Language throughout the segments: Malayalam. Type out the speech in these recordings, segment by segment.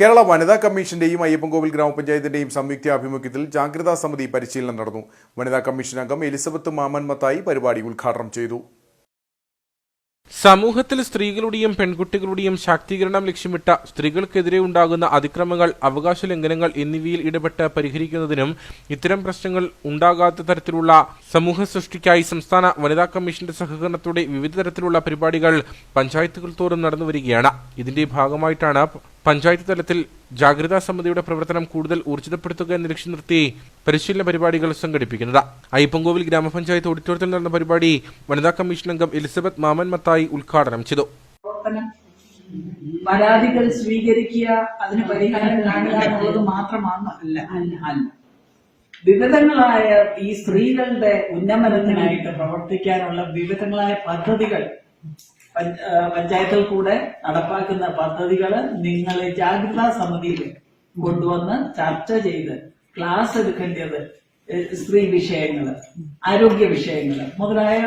കേരള വനിതാ കമ്മീഷന്റെയും അയ്യപ്പൻകോവിൽ ഗ്രാമപഞ്ചായത്തിന്റെയും സംയുക്ത ആഭിമുഖ്യത്തിൽ ജാഗ്രതാ സമിതി പരിശീലനം നടന്നു. വനിതാ കമ്മീഷൻ അംഗം എലിസബത്ത് മാമൻ മത്തായി പരിപാടി ഉദ്ഘാടനം ചെയ്തു. സമൂഹത്തിൽ സ്ത്രീകളുടെയും പെൺകുട്ടികളുടെയും ശാക്തീകരണം ലക്ഷ്യമിട്ട സ്ത്രീകൾക്കെതിരെ ഉണ്ടാകുന്ന അതിക്രമങ്ങൾ അവകാശ ലംഘനങ്ങൾ എന്നിവയിൽ ഇടപെട്ട് പരിഹരിക്കുന്നതിനും ഇത്തരം പ്രശ്നങ്ങൾ ഉണ്ടാകാത്ത തരത്തിലുള്ള സമൂഹ സൃഷ്ടിക്കായി സംസ്ഥാന വനിതാ കമ്മീഷന്റെ സഹകരണത്തോടെ വിവിധ തരത്തിലുള്ള പരിപാടികൾ പഞ്ചായത്തുകൾ തോറും നടന്നുവരികയാണ്. ഇതിന്റെ ഭാഗമായിട്ടാണ് പഞ്ചായത്ത് തലത്തിൽ ജാഗ്രതാ സമിതിയുടെ പ്രവർത്തനം കൂടുതൽ ഊർജിതപ്പെടുത്തുക എന്ന ലക്ഷ്യം നിർത്തി പരിശീലന പരിപാടികൾ സംഘടിപ്പിക്കുന്നത്. അയ്യപ്പൻകോവിൽ ഗ്രാമപഞ്ചായത്ത് ഓഡിറ്റോറിയത്തിൽ നടന്ന പരിപാടി വനിതാ കമ്മീഷൻ അംഗം എലിസബത്ത് മാമൻ മത്തായി ഉദ്ഘാടനം ചെയ്തു. പരാതികൾ സ്വീകരിക്കുക അതിന് പരിഹാരം കാണുക എന്നുള്ളത് മാത്രമാണ് അല്ല അല്ല. വിവിധങ്ങളായ ഈ സ്ത്രീകളുടെ ഉന്നമനത്തിനായിട്ട് പ്രവർത്തിക്കാനുള്ള വിവിധങ്ങളായ പദ്ധതികൾ പഞ്ചായത്തിൽ കൂടെ നടപ്പാക്കുന്ന പദ്ധതികൾ നിങ്ങൾ ജാഗ്രതാ സമിതിയിൽ കൊണ്ടുവന്ന് ചർച്ച ചെയ്ത് ക്ലാസ് എടുക്കേണ്ടത് സ്ത്രീ വിഷയങ്ങൾ ആരോഗ്യ വിഷയങ്ങൾ മുതലായ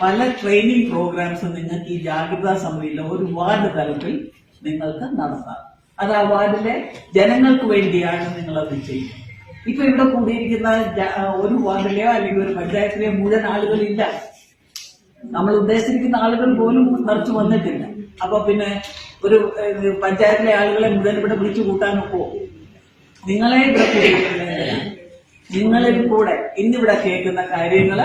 പല ട്രെയിനിങ് പ്രോഗ്രാംസ് നിങ്ങൾക്ക് ഈ ജാഗ്രതാ സമിതിയിൽ ഒരു വാർഡ് തലത്തിൽ നിങ്ങൾക്ക് നടത്താം. അത് ആ വാർഡിലെ ജനങ്ങൾക്ക് വേണ്ടിയാണ് നിങ്ങൾ അത് ചെയ്യുന്നത്. ഇപ്പൊ ഇവിടെ കൂടിയിരിക്കുന്ന ഒരു വാർഡിലെയോ അല്ലെങ്കിൽ ഒരു പഞ്ചായത്തിലെയോ മുഴുവൻ ആളുകളില്ല. നമ്മൾ ഉദ്ദേശിക്കുന്ന ആളുകൾ പോലും നിറച്ച് വന്നിട്ടില്ല. അപ്പൊ പിന്നെ ഒരു പഞ്ചായത്തിലെ ആളുകളെ മുഴുവൻ ഇവിടെ വിളിച്ചു കൂട്ടാനൊക്കെ നിങ്ങളെ ഇവിടെ നിങ്ങളിൽ കൂടെ ഇന്നിവിടെ കേൾക്കുന്ന കാര്യങ്ങൾ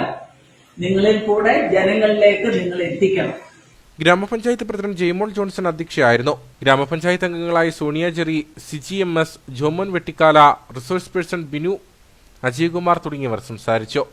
നിങ്ങളിൽ കൂടെ ജനങ്ങളിലേക്ക് നിങ്ങൾ എത്തിക്കണം. ഗ്രാമപഞ്ചായത്ത് പ്രസിഡന്റ് ജെയ്മോൾ ജോൺസൺ അധ്യക്ഷയായിരുന്നു. ഗ്രാമപഞ്ചായത്ത് അംഗങ്ങളായ Sonia Jerry Siji M S Jomon Vettikkala resource person Binu Ajaykumar തുടങ്ങിയവർ സംസാരിച്ചു.